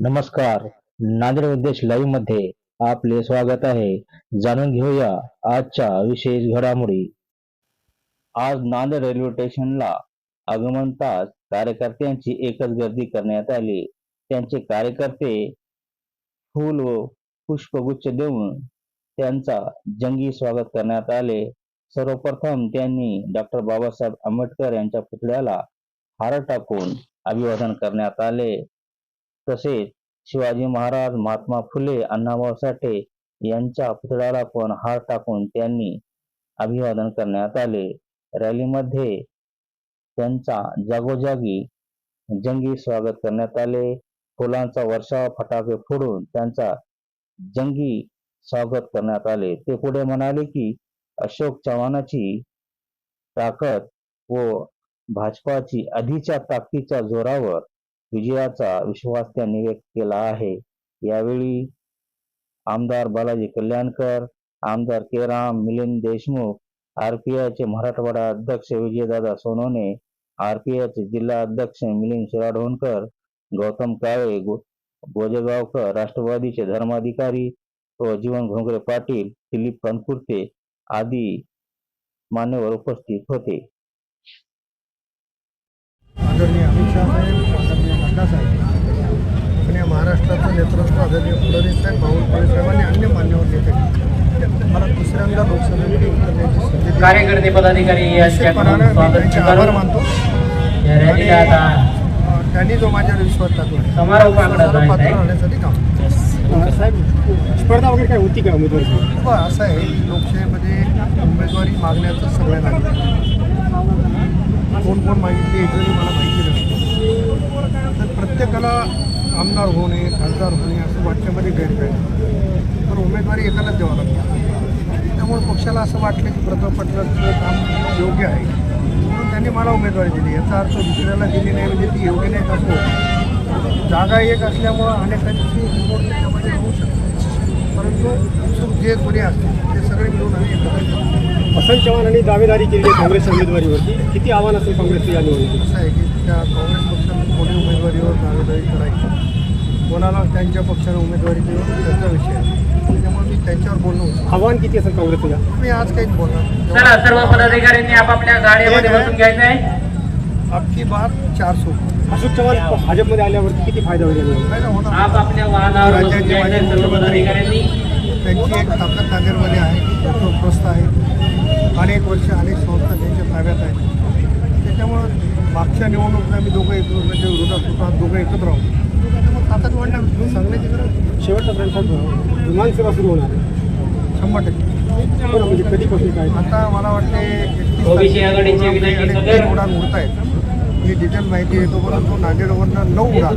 नमस्कार. नांदेड उद्देश लाईव्हमध्ये आपले स्वागत आहे. जाणून घेऊया आजच्या विशेष घडामोडी. आज नांदेड रेल्वे स्टेशनला आगमन तास कार्यकर्त्यांची एकच गर्दी करण्यात आली. त्यांचे कार्यकर्ते फूल व पुष्पगुच्छ देऊन त्यांचा जंगी स्वागत करण्यात आले. सर्वप्रथम त्यांनी डॉक्टर बाबासाहेब आंबेडकर यांच्या पुतळ्याला हार टाकून अभिवादन करण्यात आले. तसेच शिवाजी महाराज महात्मा फुले अण्णाभाऊ साठे यांच्या पुतळ्याला पण हार टाकून त्यांनी अभिवादन करण्यात आले. रॅलीमध्ये त्यांचा जागोजागी जंगी स्वागत करण्यात आले. फुलांचा वर्षाव फटाके फोडून त्यांचा जंगी स्वागत करण्यात आले. ते पुढे म्हणाले की अशोक चव्हाणाची ताकद व भाजपाची आधीच्या ताकदीच्या जोरावर विजयाचा विश्वास त्यांनी व्यक्त केला आहे. यावेळी आमदार बालाजी कल्याणकर आमदार केराम मिलिंद देशमुख आरपीआयचे मराठवाडा अध्यक्ष विजयदादा सोनवणे आरपीआयचे जिल्हा अध्यक्ष मिलिंद शिराढोणकर गौतम काळे गो- गोजेगावकर राष्ट्रवादीचे धर्माधिकारी व जीवन घोंगरे पाटील दिलीप कनकुर्ते आदी मान्यवर उपस्थित होते. साहेब बावनकुळे साहेब आणि अन्य मान्यवर नेते मला दुसऱ्यांदा लोकसभेमध्ये उतरण्याची संधी. कार्यकर्ते पदाधिकारी आभार मानतो त्यांनी जो माझ्यावर विश्वास टाकला पात्र. राहण्यासाठी काम साहेब स्पर्धा वगैरे काय होती का उमेदवारी बघा असं आहे लोकशाहीमध्ये उमेदवारी मागण्याचं अधिकार आहे. कोण कोण मागितली एकजणी मला माहिती नसते तर प्रत्येकाला आमदार होणे खासदार होणे असं वाटण्यामध्ये गैरकाय नाही. पण उमेदवारी एकालाच द्यावं लागते. त्यामुळे पक्षाला असं वाटलं की प्रताप पाटलांचं काम योग्य आहे. म्हणून त्यांनी मला उमेदवारी दिली. याचा अर्थ दुसऱ्याला दिली नाही म्हणजे ती योग्य नाही असो जागा एक असल्यामुळं अनेकांची निवड त्याच्यामध्ये होऊ शकते परंतु उत्सुक जे कोणी असतील ते सगळे मिळून आम्ही एकत्र. वसंत चव्हाण यांनी दावेदारी केली आहे काँग्रेस उमेदवारीवरती. किती आव्हान असेल काँग्रेसचं या निवडणुकीत? असं आहे की त्या काँग्रेस पक्षाने कोणी उमेदवारीवर दावेदारी करायची? कोणाला त्यांच्या पक्षाने उमेदवारी देऊन त्याचा विषय आहे. त्याच्यामुळे मी त्यांच्यावर बोलणं होतं. आव्हान किती असेल काँग्रेसचं? या मी आज काहीच बोलणार. चला सर्व पदाधिकाऱ्यांनी आपापल्या गाड्यामध्ये बसून घ्यायचं आहे. आपकी बात चार सो अशोक चव्हाण भाजपमध्ये आल्यावरती किती फायदा होईल या निवडणुकीत? नाही ना होणार. आपापल्या वाहनावर बसून घ्यायचं आहे सर्व पदाधिकाऱ्यांनी. त्यांची एक ताकद नांदेडमध्ये आहे त्याचं प्रस्त आहे अनेक वर्ष अनेक संस्था त्यांच्या ताब्यात आहेत त्याच्यामुळं मागच्या निवडणुकीत आम्ही दोघं दोघं एकत्र आहोत. ताकद वाढणार सांगण्याची गरज. शेवटचा प्रश्न साहेब विमान सेवा सुरू होणार आहे. शंभर टक्के. म्हणजे कधीपासून काय? आता मला वाटते. उडान उडत आहेत. ही डिटेल माहिती येतो परंतु नांदेडवरनं नऊ उडान